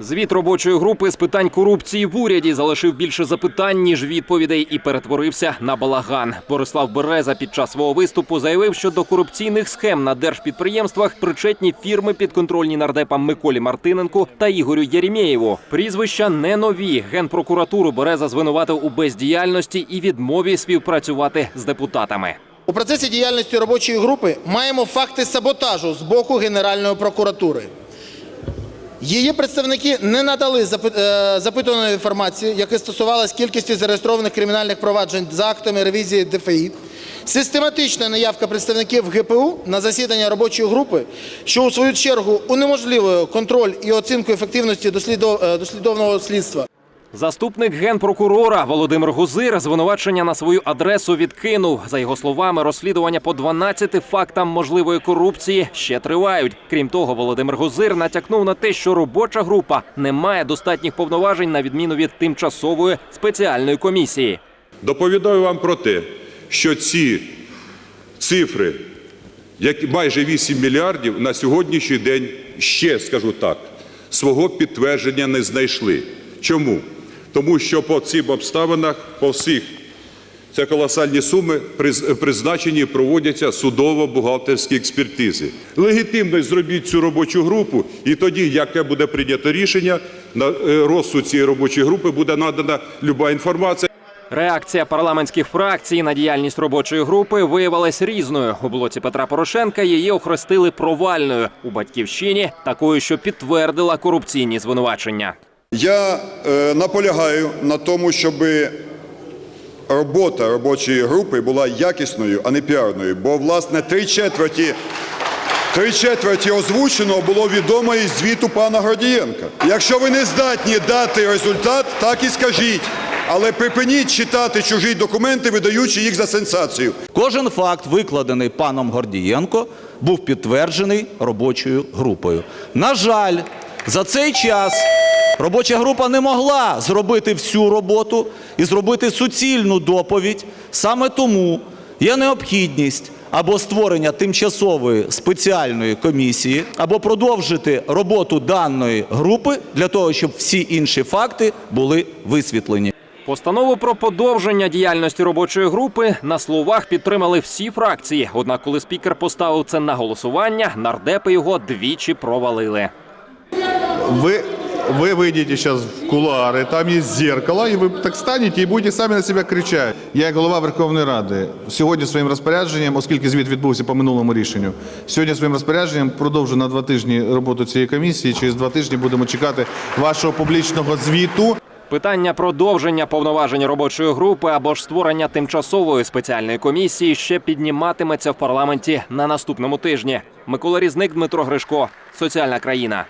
Звіт робочої групи з питань корупції в уряді залишив більше запитань ніж відповідей і перетворився на балаган. Борислав Береза під час свого виступу заявив, що до корупційних схем на держпідприємствах причетні фірми підконтрольні нардепам Миколі Мартиненку та Ігорю Єремєєву. Прізвища не нові. Генпрокуратуру Береза звинуватив у бездіяльності і відмові співпрацювати з депутатами. У процесі діяльності робочої групи маємо факти саботажу з боку Генеральної прокуратури. Її представники не надали запи- е, інформації, яка стосувалась кількості зареєстрованих кримінальних проваджень за актами ревізії ДФІ, систематична наявка представників ГПУ на засідання робочої групи, що у свою чергу унеможливує контроль і оцінку ефективності е, дослідовного слідства. Заступник генпрокурора Володимир Гузир звинувачення на свою адресу відкинув. За його словами, розслідування по 12 фактам можливої корупції ще тривають. Крім того, Володимир Гузир натякнув на те, що робоча група не має достатніх повноважень на відміну від тимчасової спеціальної комісії. Доповідаю вам про те, що ці цифри, які майже 8 мільярдів, на сьогоднішній день ще скажу так, свого підтвердження не знайшли. Чому? Тому що по цим обставинах, по всіх це колосальні суми приз- призначені проводяться судово-бухгалтерські експертизи. Легітимно зробіть цю робочу групу, і тоді, яке буде прийнято рішення, на е, розсуд цієї робочої групи буде надана люба інформація. Реакція парламентських фракцій на діяльність робочої групи виявилась різною. У блоці Петра Порошенка її охрестили провальною у батьківщині, такою, що підтвердила корупційні звинувачення. Я е, наполягаю на тому, щоб робота робочої групи була якісною, а не піарною. Бо, власне, три четверті, три четверті озвученого було відомо із звіту пана Гордієнка. Якщо ви не здатні дати результат, так і скажіть. Але припиніть читати чужі документи, видаючи їх за сенсацію. Кожен факт, викладений паном Гордієнко, був підтверджений робочою групою. На жаль, за цей час робоча група не могла зробити всю роботу і зробити суцільну доповідь. Саме тому є необхідність або створення тимчасової спеціальної комісії, або продовжити роботу даної групи для того, щоб всі інші факти були висвітлені. Постанову про подовження діяльності робочої групи на словах підтримали всі фракції. Однак, коли спікер поставив це на голосування, нардепи його двічі провалили. Вы, вы выйдете сейчас в кулуары, там есть зеркало, и вы так станете і будете самі на себе кричати. Я, як голова Верховної Ради, сьогодні своїм розпорядженням, оскільки звіт відбувся по минулому рішенню, сьогодні своїм розпорядженням продовжу на два тижні роботу цієї комісії. Через два тижні будемо чекати вашого публічного звіту. Питання продовження повноважень робочої групи або ж створення тимчасової спеціальної комісії ще підніматиметься в парламенті на наступному тижні. Микола Різник, Дмитро Гришко, соціальна країна.